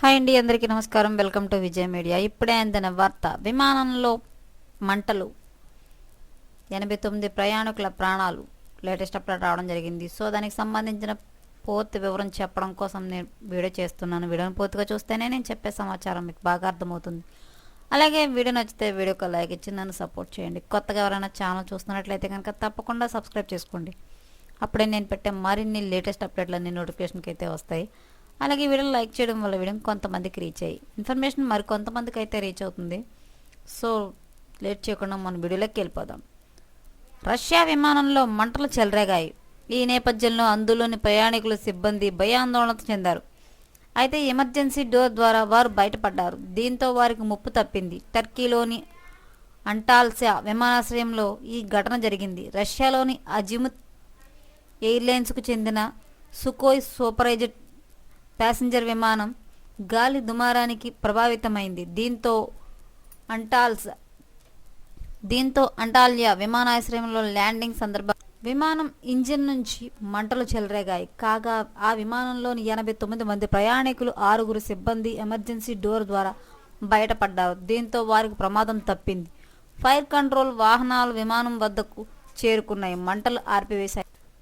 Hi అండి అందరికీ నమస్కారం. Welcome to Vijay media. ఇప్పుడే అందిన వార్త విమానంలో మంటలు ఎనభై తొమ్మిది ప్రయాణికుల ప్రాణాలు లేటెస్ట్ అప్డేట్ రావడం జరిగింది. సో దానికి సంబంధించిన పూర్తి వివరం చెప్పడం కోసం నేను వీడియో చేస్తున్నాను. వీడియోని పూర్తిగా చూస్తేనే నేను చెప్పే సమాచారం మీకు బాగా అర్థమవుతుంది. అలాగే వీడియో నచ్చితే వీడియోకి లైక్ ఇచ్చి నన్ను సపోర్ట్ చేయండి. కొత్తగా ఎవరైనా ఛానల్ చూస్తున్నట్లయితే కనుక తప్పకుండా సబ్స్క్రైబ్ చేసుకోండి. అప్పుడే నేను పెట్టే మరిన్ని లేటెస్ట్ అప్డేట్లన్నీ నోటిఫికేషన్కి అయితే వస్తాయి. అలాగే ఈ వీడియోని లైక్ చేయడం వల్ల వీడియో కొంతమందికి రీచ్ అయ్యి ఇన్ఫర్మేషన్ మరి కొంతమందికి అయితే రీచ్ అవుతుంది. సో లేట్ చేయకుండా మన వీడియోలోకి వెళ్ళిపోదాం. రష్యా విమానంలో మంటలు చెలరేగాయి. ఈ నేపథ్యంలో అందులోని ప్రయాణికులు సిబ్బంది భయాందోళన చెందారు. అయితే ఎమర్జెన్సీ డోర్ ద్వారా వారు బయటపడ్డారు. దీంతో వారికి ముప్పు తప్పింది. టర్కీలోని అంటాల్సా విమానాశ్రయంలో ఈ ఘటన జరిగింది. రష్యాలోని అజిముత్ ఎయిర్లైన్స్కు చెందిన సుకోయ్ సూపర్జెట్ ప్యాసింజర్ విమానం గాలి దుమారానికి ప్రభావితమైంది. దీంతో అంటాల్స్ దీంతో అంటాల్యా విమానాశ్రయంలో ల్యాండింగ్ సందర్భ విమానం ఇంజిన్ నుంచి మంటలు చెలరేగాయి. కాగా ఆ విమానంలోని ఎనభై తొమ్మిది మంది ప్రయాణికులు ఆరుగురు సిబ్బంది ఎమర్జెన్సీ డోర్ ద్వారా బయటపడ్డారు. దీంతో వారికి ప్రమాదం తప్పింది. ఫైర్ కంట్రోల్ వాహనాలు విమానం వద్దకు చేరుకున్నాయి. మంటలు ఆర్పివేశాయి.